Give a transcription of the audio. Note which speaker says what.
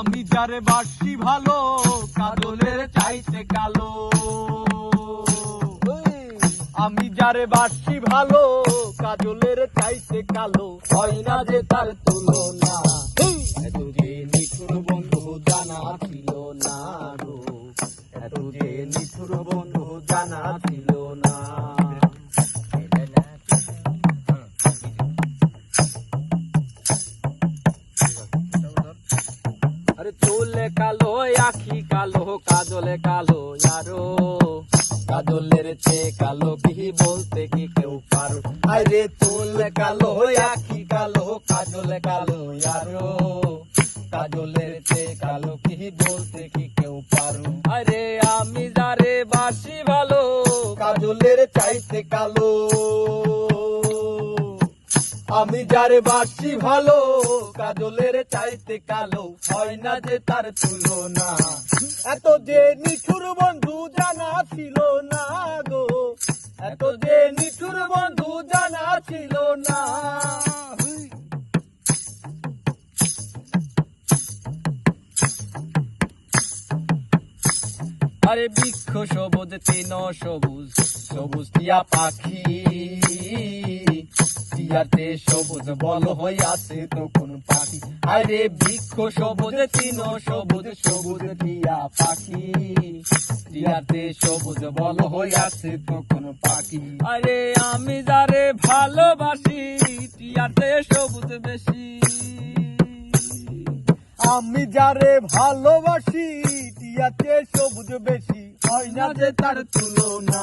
Speaker 1: যারে বাসি ভালো, কাজলের চাইতে কালো। আমি যারে বাসি ভালো, কাজলের চাইতে কালো। হয় না যে তার তুলনা বন্ধু জানা ছিল না এত যে নিঠুর বন্ধু জানা ছিল আরে চুলে কালো, আখি কালো, কাজলে কালো আরও কাজলের চেয়ে কালো কি বলতে কি কেউ পারো? আরে চুলে কালো, আখি কালো, কাজলে কালো আরও কাজলের চেয়ে কালো কি বলতে কি কেউ পারো? আরে আমি যারে বাসি ভালো, কাজলের চাইতে কালো। আমি যারে বাসি ভালো, কাজলের চাইতে কালো, হয় না যে তার তুলনা। এত যে নিঠুর বন্ধু জানা ছিল না গো, এত যে নিঠুর বন্ধু জানা ছিল না। আরে বৃক্ষ সবুজ, তিন সবুজ সবুজ টিয়া পাখি। টিয়াতে সবুজ বল হইয়াছে তখন পাখি। আরে বৃক্ষ সবুজ তিন সবুজ সবুজ টিয়া পাখি। টিয়াতে সবুজ বল হইয়াছে তখন পাখি। আরে আমি যারে ভালোবাসি, টিয়াতে সবুজ বেশি। আমি যারে ভালোবাসি, টিয়াতে সবুজ বেশি। হয় না যে তার তুলনা।